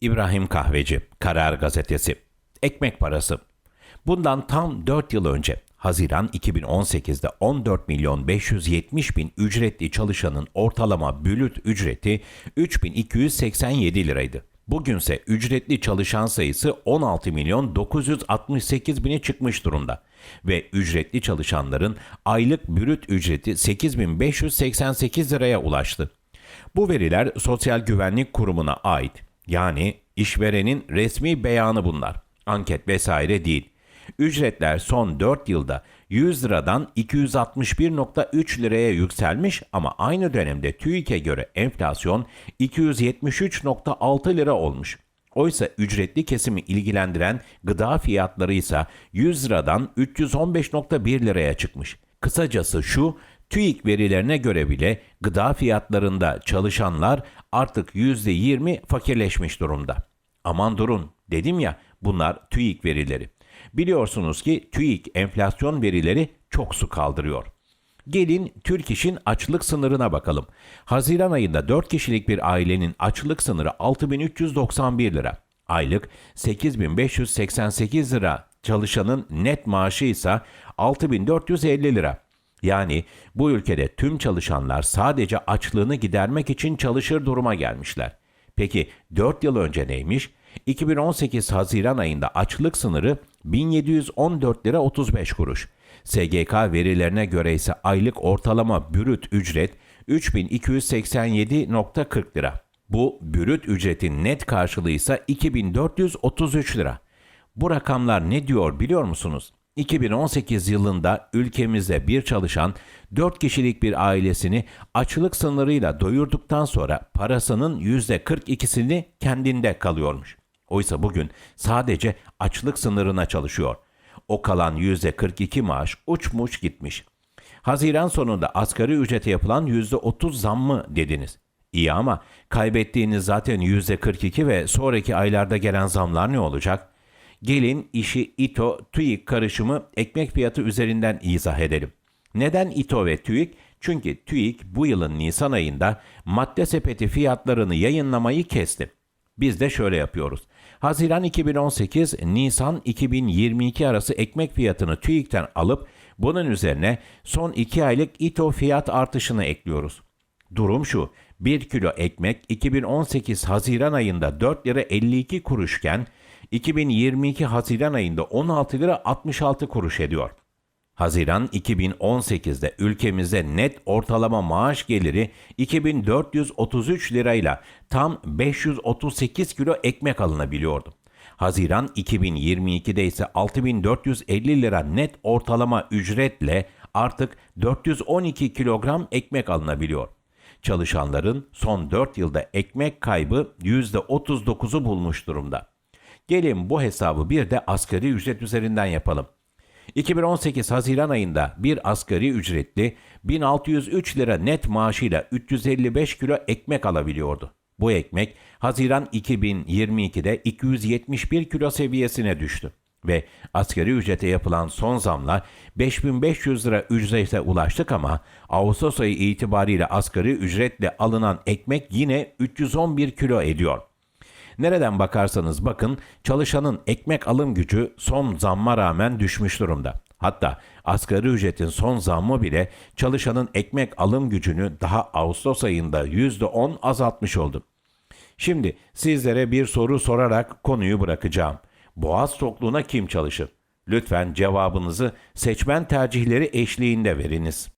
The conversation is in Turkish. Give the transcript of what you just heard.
İbrahim Kahveci, Karar Gazetesi. Ekmek parası. Bundan tam 4 yıl önce Haziran 2018'de 14 milyon 570 bin ücretli çalışanın ortalama bülüt ücreti 3287 liraydı. Bugünse ücretli çalışan sayısı 16 milyon 968 bine çıkmış durumda ve ücretli çalışanların aylık bürüt ücreti 8588 liraya ulaştı. Bu veriler Sosyal Güvenlik Kurumu'na ait. Yani işverenin resmi beyanı bunlar. Anket vesaire değil. Ücretler son 4 yılda 100 liradan 261.3 liraya yükselmiş ama aynı dönemde TÜİK'e göre enflasyon 273.6 lira olmuş. Oysa ücretli kesimi ilgilendiren gıda fiyatları ise 100 liradan 315.1 liraya çıkmış. Kısacası şu, TÜİK verilerine göre bile gıda fiyatlarında çalışanlar artık %20 fakirleşmiş durumda. Aman durun, dedim ya bunlar TÜİK verileri. Biliyorsunuz ki TÜİK enflasyon verileri çok su kaldırıyor. Gelin Türk İş'in açlık sınırına bakalım. Haziran ayında 4 kişilik bir ailenin açlık sınırı 6391 lira. Aylık 8588 lira. Çalışanın net maaşı ise 6450 lira. Yani bu ülkede tüm çalışanlar sadece açlığını gidermek için çalışır duruma gelmişler. Peki 4 yıl önce neymiş? 2018 Haziran ayında açlık sınırı 1714 lira 35 kuruş. SGK verilerine göre ise aylık ortalama bürüt ücret 3287.40 lira. Bu bürüt ücretin net karşılığı ise 2433 lira. Bu rakamlar ne diyor biliyor musunuz? 2018 yılında ülkemizde bir çalışan 4 kişilik bir ailesini açlık sınırıyla doyurduktan sonra parasının %42'sini kendinde kalıyormuş. Oysa bugün sadece açlık sınırına çalışıyor. O kalan %42 maaş uçmuş gitmiş. Haziran sonunda asgari ücrete yapılan %30 zam mı dediniz? İyi ama kaybettiğiniz zaten %42 ve sonraki aylarda gelen zamlar ne olacak? Gelin işi İTO, TÜİK karışımı ekmek fiyatı üzerinden izah edelim. Neden İTO ve TÜİK? Çünkü TÜİK bu yılın Nisan ayında madde sepeti fiyatlarını yayınlamayı kesti. Biz de şöyle yapıyoruz. Haziran 2018, Nisan 2022 arası ekmek fiyatını TÜİK'ten alıp bunun üzerine son 2 aylık İTO fiyat artışını ekliyoruz. Durum şu, 1 kilo ekmek 2018 Haziran ayında 4 lira 52 kuruşken 2022 Haziran ayında 16 lira 66 kuruş ediyor. Haziran 2018'de ülkemizde net ortalama maaş geliri 2433 lirayla tam 538 kilo ekmek alınabiliyordu. Haziran 2022'de ise 6450 lira net ortalama ücretle artık 412 kilogram ekmek alınabiliyor. Çalışanların son 4 yılda ekmek kaybı %39'u bulmuş durumda. Gelin bu hesabı bir de asgari ücret üzerinden yapalım. 2018 Haziran ayında bir asgari ücretli 1603 lira net maaşıyla 355 kilo ekmek alabiliyordu. Bu ekmek Haziran 2022'de 271 kilo seviyesine düştü ve asgari ücrete yapılan son zamla 5500 lira ücrete ulaştık ama Ağustos ayı itibariyle asgari ücretle alınan ekmek yine 311 kilo ediyor. Nereden bakarsanız bakın çalışanın ekmek alım gücü son zamma rağmen düşmüş durumda. Hatta asgari ücretin son zammı bile çalışanın ekmek alım gücünü daha Ağustos ayında %10 azaltmış oldu. Şimdi sizlere bir soru sorarak konuyu bırakacağım. Boğaz tokluğuna kim çalışır? Lütfen cevabınızı seçmen tercihleri eşliğinde veriniz.